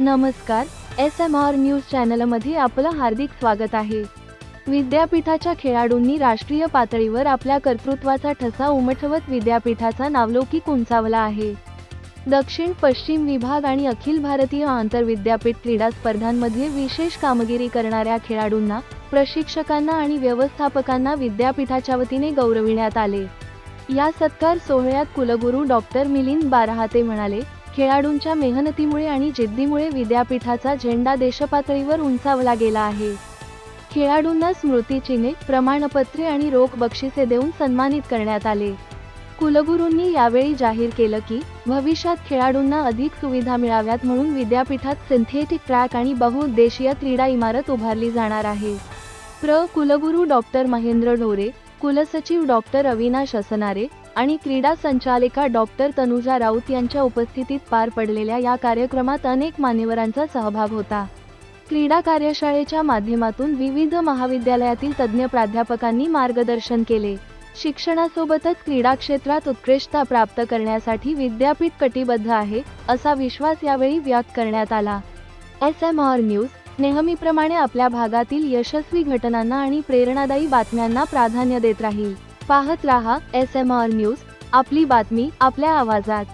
नमस्कार S M R news चॅनलमध्ये आपलं हार्दिक स्वागत आहे. विद्यापीठाच्या खेळाडूंनी राष्ट्रीय पातळीवर आपल्या कर्तृत्वाचा ठसा उमटवत विद्यापीठाचा नावलौकिक उंचावला आहे. दक्षिण पश्चिम विभाग आणि अखिल भारतीय आंतरविद्यापीठ क्रीडा स्पर्धांमध्ये विशेष कामगिरी करणाऱ्या खेळाडूंना प्रशिक्षकांना आणि व्यवस्थापकांना विद्यापीठाच्या वतीने गौरविण्यात आले. या सत्कार सोहळ्यात कुलगुरू डॉक्टर मिलिंद बारहाते म्हणाले खेळाडूंच्या मेहनतीमुळे आणि जिद्दीमुळे विद्यापीठाचा झेंडा देशपातळीवर उंचावला गेला आहे. खेळाडूंना स्मृतिचिन्हे प्रमाणपत्रे आणि रोख बक्षिसे देऊन सन्मानित करण्यात आले. कुलगुरूंनी यावेळी जाहीर केलं की भविष्यात खेळाडूंना अधिक सुविधा मिळाव्यात म्हणून विद्यापीठात सिंथेटिक ट्रॅक आणि बहुउद्देशीय क्रीडा इमारत उभारली जाणार आहे. प्र. कुलगुरू डॉक्टर महेंद्र ढोरे कुलसचिव डॉक्टर अविनाश असनारे आणि क्रीडा संचालिका डॉक्टर तनुजा राऊत यांच्या उपस्थितीत पार पडलेल्या या कार्यक्रमात अनेक मान्यवरांचा सहभाग होता. क्रीडा कार्यशाळेच्या माध्यमातून विविध महाविद्यालयातील तज्ज्ञ प्राध्यापकांनी मार्गदर्शन केले. शिक्षणासोबतच क्रीडा क्षेत्रात उत्कृष्टता प्राप्त करण्यासाठी विद्यापीठ कटिबद्ध आहे असा विश्वास यावेळी व्यक्त करण्यात आला. एस एम आर न्यूज नेहमीप्रमाणे आपल्या भागातील यशस्वी घटनांना आणि प्रेरणादायी बातम्यांना प्राधान्य देत राहील. पाहत राहा एस एम आर न्यूज आपली बातमी आपल्या आवाजात.